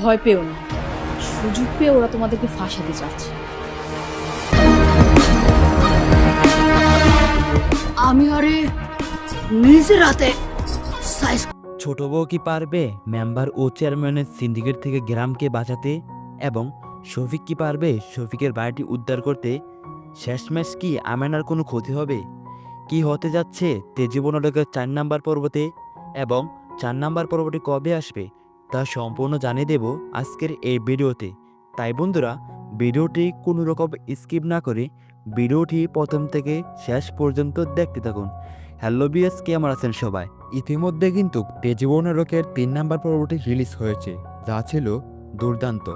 ভয় পেও না। সুযোগ পেয়ে ওরা তোমাদেরকে ফাঁসাতে চাচ্ছে। আমি আরে নিজের হাতে সাইজ ছোট বউ কি পারবে মেম্বার ও চেয়ারম্যানের সিন্ডিকেট থেকে গ্রামকে বাঁচাতে এবং শফিক কি পারবে শফিকের বাড়িটি উদ্ধার করতে? শেষমেশ কি আমেনার কোনো ক্ষতি হবে? কি হতে যাচ্ছে তেজীবনটাকে চার নাম্বার পর্বতে? এবং চার নাম্বার পর্বটি কবে আসবে? তা সম্পূর্ণ জানিয়ে দেব আজকের এই ভিডিওতে। তাই বন্ধুরা, ভিডিওটি কোনো রকম স্কিপ না করে ভিডিওটি প্রথম থেকে শেষ পর্যন্ত দেখতে থাকুন। হ্যালো বিএস কেমন আছেন সবাই? ইতিমধ্যে কিন্তু তেজীবন রকের তিন নাম্বার পর্বটি রিলিজ হয়েছে, যা ছিল দুর্দান্ত,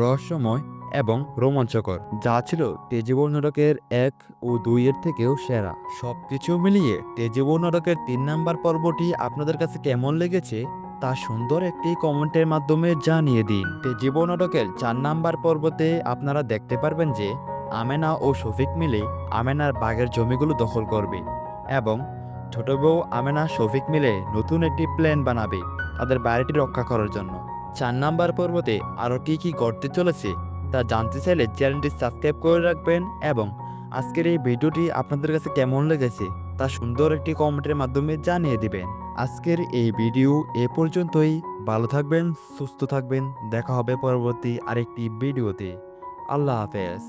রহস্যময় এবং রোমাঞ্চকর। যা ছিল তেজীবন নরকের এক ও দুইয়ের থেকেও সেরা। সবকিছু মিলিয়ে তেজীবন নরকের তিন নাম্বার পর্বটি আপনাদের কাছে কেমন লেগেছে? তা সুন্দর একটি কমেন্টের মাধ্যমে জানিয়ে দিন। তেজীবন নরকের চার নাম্বার পর্বতে আপনারা দেখতে পারবেন যে, আমেনা ও শফিক মিলে আমেনার বাগের জমিগুলো দখল করবে এবং ছোট বউ আমেনা, শফিক মিলে নতুন একটি প্ল্যান বানাবে তাদের বাড়িটি রক্ষা করার জন্য। চার নাম্বার পর্বতে আরও কী কী ঘটতে চলেছে তা জানতে চাইলে চ্যানেলটি সাবস্ক্রাইব করে রাখবেন এবং আজকের এই ভিডিওটি আপনাদের কাছে কেমন লেগেছে তা সুন্দর একটি কমেন্টের মাধ্যমে জানিয়ে দিবেন। আজকের এই ভিডিও এ পর্যন্তই। ভালো থাকবেন, সুস্থ থাকবেন। দেখা হবে পরবর্তী আরেকটি ভিডিওতে। আল্লাহ হাফেজ।